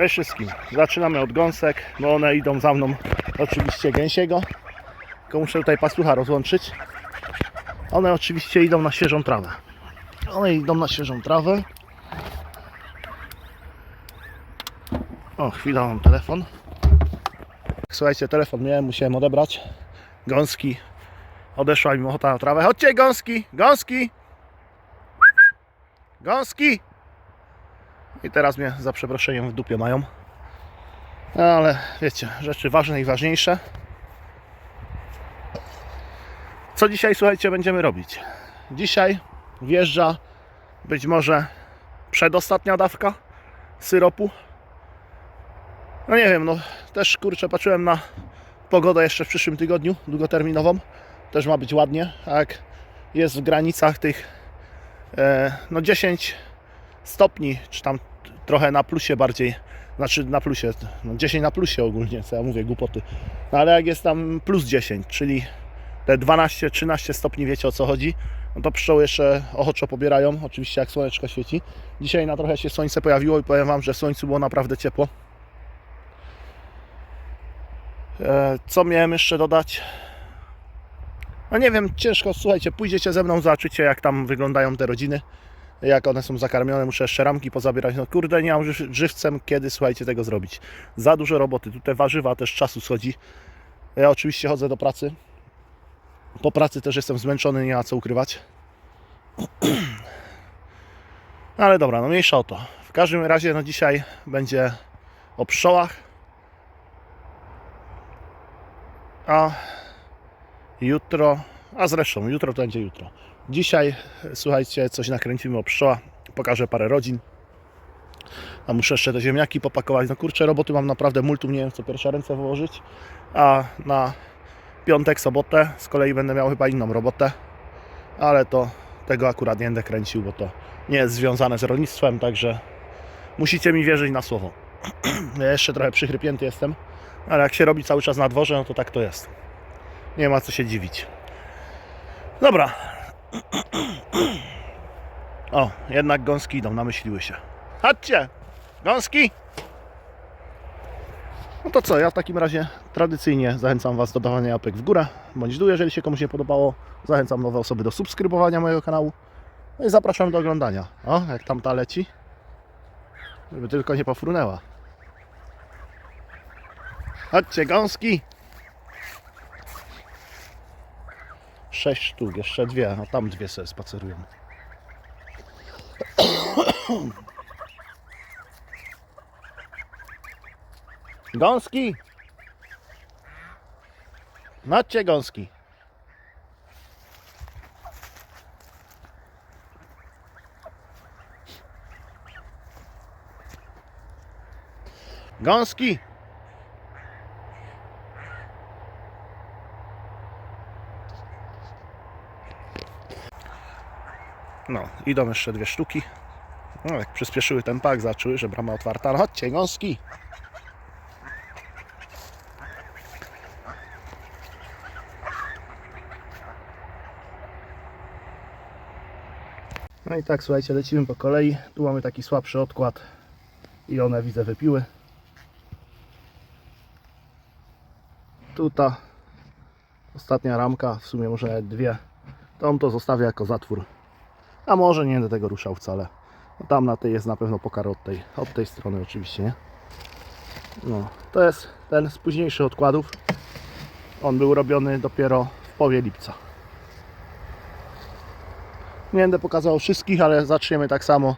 Cześć wszystkim. Zaczynamy od gąsek, bo one idą za mną oczywiście gęsiego. Tylko muszę tutaj pasucha rozłączyć. One oczywiście idą na świeżą trawę. One idą na świeżą trawę. O, chwila, mam telefon. Słuchajcie, telefon miałem, musiałem odebrać. Gąski. Odeszła mi ochota na trawę. Chodźcie, gąski! Gąski! Gąski! I teraz mnie za przeproszeniem w dupie mają. No, ale wiecie, rzeczy ważne i ważniejsze. Co dzisiaj, słuchajcie, będziemy robić? Dzisiaj wjeżdża być może przedostatnia dawka syropu. No nie wiem, no też kurczę patrzyłem na pogodę jeszcze w przyszłym tygodniu, długoterminową. Też ma być ładnie, a jak jest w granicach tych e, no 10 stopni, czy tam trochę na plusie bardziej, znaczy na plusie, no 10 na plusie ogólnie, co ja mówię, głupoty. No ale jak jest tam plus 10, czyli te 12-13 stopni, wiecie o co chodzi, no to pszczoły jeszcze ochoczo pobierają, oczywiście jak słoneczko świeci. Dzisiaj na trochę się słońce pojawiło i powiem Wam, że słońcu było naprawdę ciepło. E, Co miałem jeszcze dodać? No nie wiem, ciężko, słuchajcie, pójdziecie ze mną, zobaczycie jak tam wyglądają te rodziny, jak one są zakarmione, muszę jeszcze ramki pozabierać, no kurde, nie mam żyw- żywcem kiedy, słuchajcie, tego zrobić. Za dużo roboty, tutaj warzywa też czasu schodzi. Ja oczywiście chodzę do pracy, po pracy też jestem zmęczony, nie ma co ukrywać. Ale dobra, no mniejsza o to. W każdym razie, no dzisiaj będzie o pszczołach, a jutro, a zresztą jutro to będzie jutro. Dzisiaj, słuchajcie, coś nakręcimy o pszczołach, pokażę parę rodzin. A muszę jeszcze te ziemniaki popakować. No kurczę, roboty mam naprawdę multum, nie wiem co pierwsze ręce wyłożyć. A na piątek, sobotę z kolei będę miał chyba inną robotę. Ale to tego akurat nie będę kręcił, bo to nie jest związane z rolnictwem, także musicie mi wierzyć na słowo. Ja jeszcze trochę przychrypięty jestem, ale jak się robi cały czas na dworze, no to tak to jest. Nie ma co się dziwić. Dobra. O, jednak gąski idą, namyśliły się. Chodźcie! Gąski! No to co, ja w takim razie tradycyjnie zachęcam Was do dawania łapek w górę, bądź dół, jeżeli się komuś nie podobało. Zachęcam nowe osoby do subskrybowania mojego kanału. No i zapraszam do oglądania. O, jak tam ta leci. Żeby tylko nie pofrunęła. Chodźcie, gąski! Sześć sztuk, jeszcze dwie, a tam dwie sobie spacerują. Gąski! Chodźcie, gąski! Gąski! No, idą jeszcze dwie sztuki. No, jak przyspieszyły ten pak, zaczęły, że brama otwarta. No, chodźcie, gąski! No i tak, słuchajcie, lecimy po kolei. Tu mamy taki słabszy odkład i one, widzę, wypiły. Tu ta ostatnia ramka, w sumie może dwie. Tą to zostawię jako zatwór. A może nie będę tego ruszał wcale. No tam na tej jest na pewno pokar od tej, od tej strony oczywiście, nie? No, to jest ten z późniejszych odkładów. On był robiony dopiero w połowie lipca. Nie będę pokazał wszystkich, ale zaczniemy tak samo.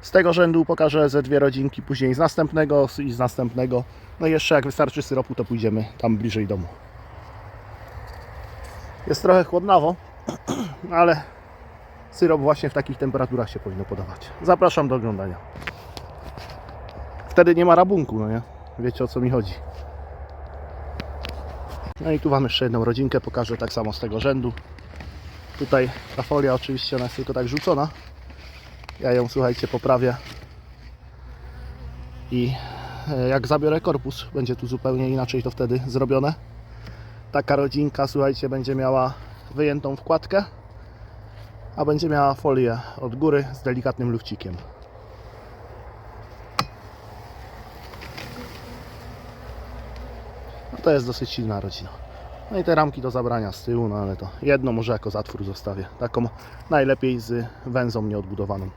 Z tego rzędu pokażę ze dwie rodzinki, później z następnego i z następnego. No i jeszcze jak wystarczy syropu, to pójdziemy tam bliżej domu. Jest trochę chłodnawo, ale syrop właśnie w takich temperaturach się powinno podawać. Zapraszam do oglądania. Wtedy nie ma rabunku, no nie? Wiecie o co mi chodzi. No i tu Wam jeszcze jedną rodzinkę pokażę, tak samo z tego rzędu. Tutaj ta folia oczywiście ona jest tylko tak rzucona. Ja ją słuchajcie poprawię. I e, jak zabiorę korpus, będzie tu zupełnie inaczej to wtedy zrobione. Taka rodzinka, słuchajcie, będzie miała wyjętą wkładkę, a będzie miała folię od góry z delikatnym lufcikiem. No to jest dosyć silna rodzina. No i te ramki do zabrania z tyłu, no ale to jedno może jako zatwór zostawię. Taką najlepiej z węzą nieodbudowaną.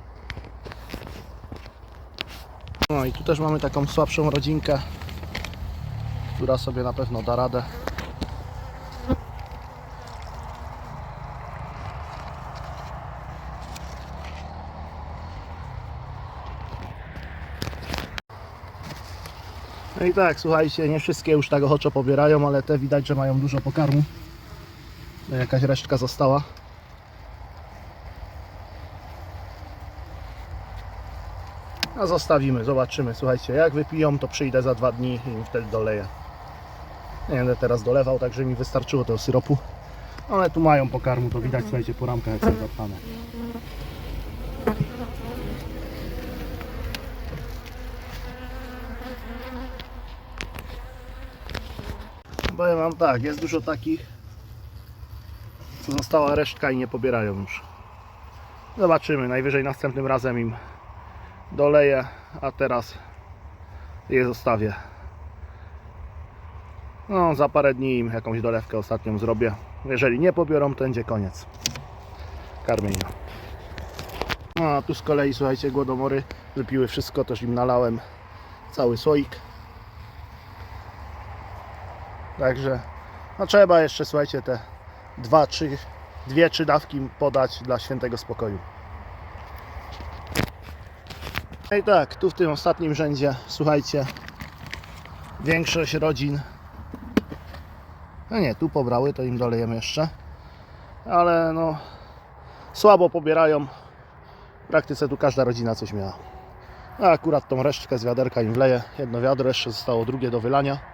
No i tu też mamy taką słabszą rodzinkę, która sobie na pewno da radę. No i tak, słuchajcie, nie wszystkie już tak ochoczo pobierają, ale te widać, że mają dużo pokarmu. No, jakaś resztka została. A zostawimy, zobaczymy. Słuchajcie, jak wypiją, to przyjdę za dwa dni i im wtedy doleję. Nie będę teraz dolewał, także mi wystarczyło tego syropu. One tu mają pokarmu, to widać, słuchajcie, po ramkach jak są zapchane. Powiem wam tak, jest dużo takich, co została resztka i nie pobierają już. Zobaczymy, najwyżej następnym razem im doleję, a teraz je zostawię. No, za parę dni im jakąś dolewkę ostatnią zrobię. Jeżeli nie pobiorą, to będzie koniec karmienia. No, a tu z kolei, słuchajcie, głodomory wypiły wszystko, też im nalałem cały słoik. Także no trzeba jeszcze, słuchajcie, te dwa, trzy, dwie, trzy dawki podać dla świętego spokoju. No i tak, tu w tym ostatnim rzędzie, słuchajcie, większość rodzin, no nie, tu pobrały, to im dolejemy jeszcze, ale no, słabo pobierają, w praktyce tu każda rodzina coś miała. A akurat tą resztkę z wiaderka im wleję, jedno wiadro, jeszcze zostało drugie do wylania.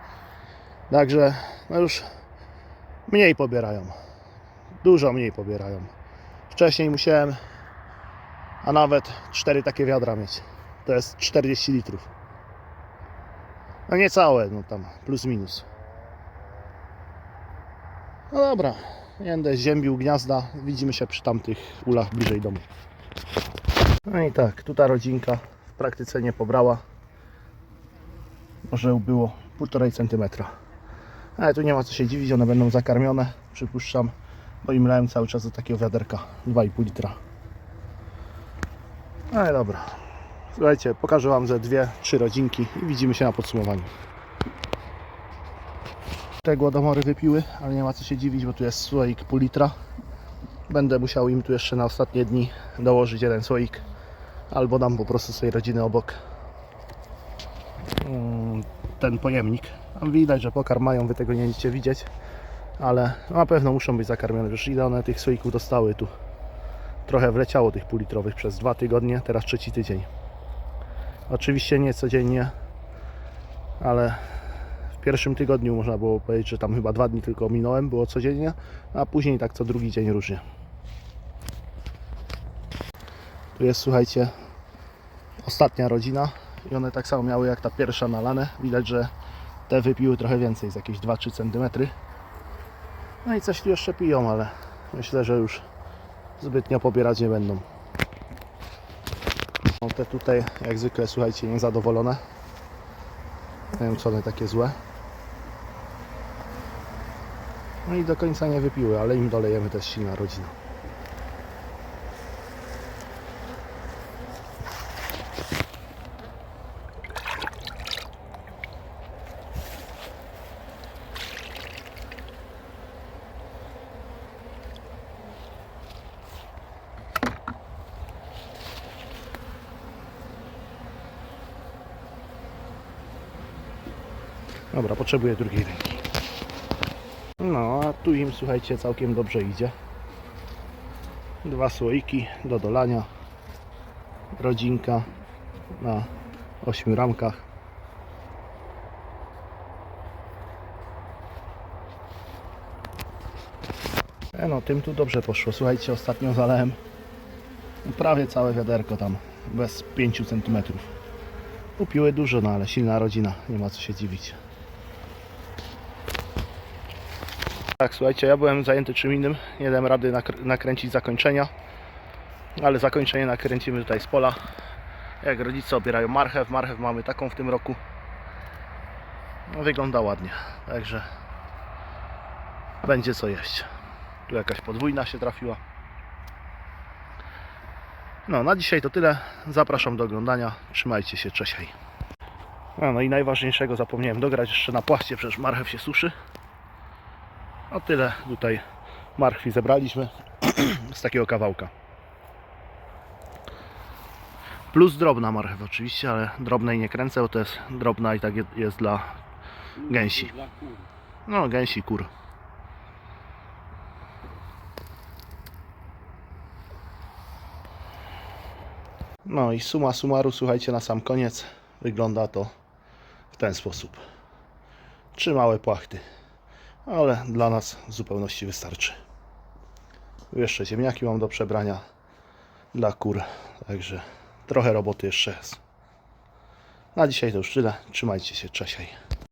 Także no już mniej pobierają. Dużo mniej pobierają. Wcześniej musiałem, a nawet cztery takie wiadra mieć. To jest 40 litrów. No nie całe, no tam plus minus. No dobra, będę ziębił gniazda. Widzimy się przy tamtych ulach bliżej domu. No i tak, tu ta rodzinka w praktyce nie pobrała. Może było 1,5 cm. Ale tu nie ma co się dziwić, one będą zakarmione, przypuszczam, bo im lałem cały czas do takiego wiaderka 2,5 litra. Ale dobra. Słuchajcie, pokażę Wam ze dwie, trzy rodzinki i widzimy się na podsumowaniu. Te głodomory wypiły, ale nie ma co się dziwić, bo tu jest słoik pół litra. Będę musiał im tu jeszcze na ostatnie dni dołożyć jeden słoik, albo dam po prostu swojej rodziny obok mm, ten pojemnik. Tam widać, że pokarm mają, wy tego nie będziecie widzieć, ale na pewno muszą być zakarmione. Już ile one tych słoików dostały tu. Trochę wleciało tych półlitrowych przez dwa tygodnie, teraz trzeci tydzień. Oczywiście nie codziennie, ale w pierwszym tygodniu można było powiedzieć, że tam chyba dwa dni tylko minąłem, było codziennie, a później tak co drugi dzień różnie. Tu jest, słuchajcie, ostatnia rodzina i one tak samo miały jak ta pierwsza nalane. Widać, że te wypiły trochę więcej, z jakieś 2-3 cm. No i coś tu jeszcze piją, ale myślę, że już zbytnio pobierać nie będą. No te tutaj jak zwykle słuchajcie niezadowolone. Nie wiem co one takie złe. No i do końca nie wypiły, ale im dolejemy też silna rodzina. Dobra, potrzebuję drugiej ręki. No, a tu im, słuchajcie, całkiem dobrze idzie. Dwa słoiki do dolania. Rodzinka na ośmiu ramkach. E no, tym tu dobrze poszło. Słuchajcie, ostatnio zalałem prawie całe wiaderko tam, bez 5 cm. Upiły dużo, no ale silna rodzina, nie ma co się dziwić. Tak, słuchajcie, ja byłem zajęty czym innym, nie dałem rady nakr- nakręcić zakończenia, ale zakończenie nakręcimy tutaj z pola. Jak rodzice obierają marchew, marchew mamy taką w tym roku. No, wygląda ładnie, także będzie co jeść. Tu jakaś podwójna się trafiła. No, na dzisiaj to tyle. Zapraszam do oglądania. Trzymajcie się, cześć. No, no i najważniejszego zapomniałem dograć jeszcze na płaście, przecież marchew się suszy. A tyle tutaj marchwi zebraliśmy z takiego kawałka. Plus drobna marchew oczywiście, ale drobnej nie kręcę, bo to jest drobna i tak je- jest dla Gęsi. No, gęsi kur. No i suma summarum, słuchajcie, na sam koniec wygląda to w ten sposób. Trzy małe płachty, ale dla nas w zupełności wystarczy. Jeszcze ziemniaki mam do przebrania dla kur, także trochę roboty jeszcze jest. Na dzisiaj to już tyle. Trzymajcie się, cześć.